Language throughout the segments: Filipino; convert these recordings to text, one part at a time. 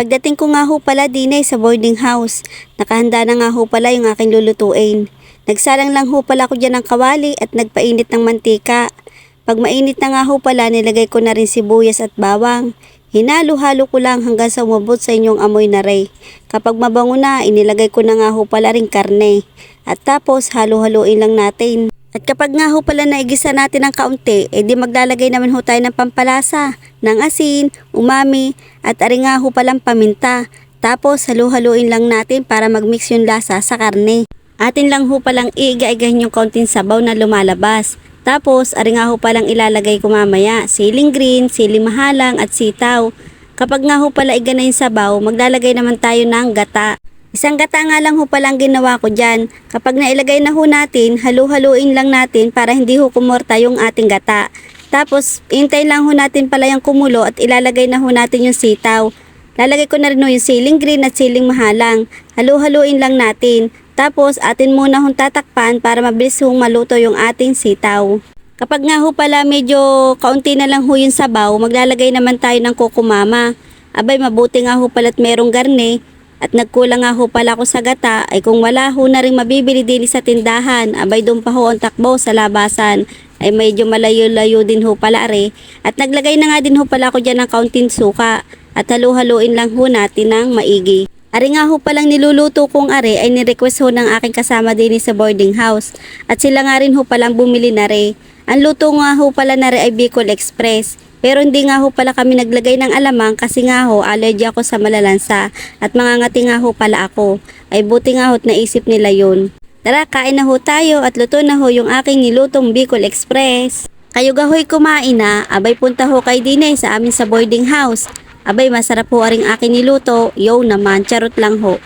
pagdating ko nga ho pala din ay sa boarding house, nakahanda na nga ho pala yung aking lulutuin. Nagsalang lang ho pala ako dyan ng kawali at nagpainit ng mantika. Pag mainit na nga ho pala, nilagay ko na rin sibuyas at bawang. Hinalo-halo ko lang hanggang sa umabot sa inyong amoy na ray. Kapag mabango na, inilagay ko na nga ho pala rin karne. At tapos, halo-haloin lang natin. At kapag nga ho pala naigisa natin ng kaunti, edi maglalagay naman ho tayo ng pampalasa, ng asin, umami, at ari nga ho palang paminta. Tapos halo-haloin lang natin para magmix yung lasa sa karne. Atin lang ho palang iiga-igahin yung kaunting sabaw na lumalabas. Tapos, ari nga ho palang ilalagay ko mamaya, siling green, siling mahalang at sitaw. Kapag nga ho pala iga na yung sabaw, maglalagay naman tayo ng gata. Isang gata nga lang ho palang ginawa ko dyan. Kapag nailagay na ho natin, halu-haluin lang natin para hindi ho kumorta yung ating gata. Tapos, intay lang ho natin pala yung kumulo at ilalagay na ho natin yung sitaw. Lalagay ko na rin ho yung siling green at siling mahalang. Halu-haluin lang natin. Tapos, atin muna hong tatakpan para mabilis hong maluto yung ating sitaw. Kapag nga ho pala medyo kaunti na lang ho yung sabaw, maglalagay naman tayo ng kukumama. Abay, mabuti nga ho pala't merong garne. At nagkulang nga ho pala ako sa gata, ay kung wala ho na rin mabibili din sa tindahan, abay doon pa ho ang takbo sa labasan, ay medyo malayo-layo din ho pala are. At naglagay na nga din ho pala ako dyan ng kaunting suka, at halu-haluin lang ho natin ng maigi. Ari nga ho palang niluluto kong are ay nirequest ho ng aking kasama din sa boarding house. At sila nga rin ho palang bumili na re. Ang luto nga ho pala na ay Bicol Express. Pero hindi nga ho pala kami naglagay ng alamang kasi nga ho allergy ako sa malalansa at mangangati nga ho pala ako. Ay buti nga ho't naisip nila yun. Tara, kain na ho tayo at luto na ho yung aking nilutong Bicol Express. Kayo gahoy kumain na, abay punta ho kay Dine sa amin sa boarding house. Abay masarap ho aring aking niluto, yo naman, charot lang ho.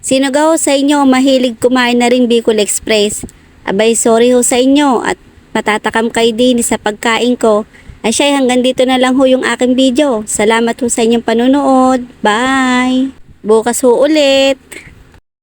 Sino ga ho sa inyo mahilig kumain na rin Bicol Express? Abay sorry ho sa inyo at matatakam kay din sa pagkain ko. Ay siya, hanggang dito na lang ho yung aking video. Salamat ho sa inyong panonood. Bye! Bukas ho ulit!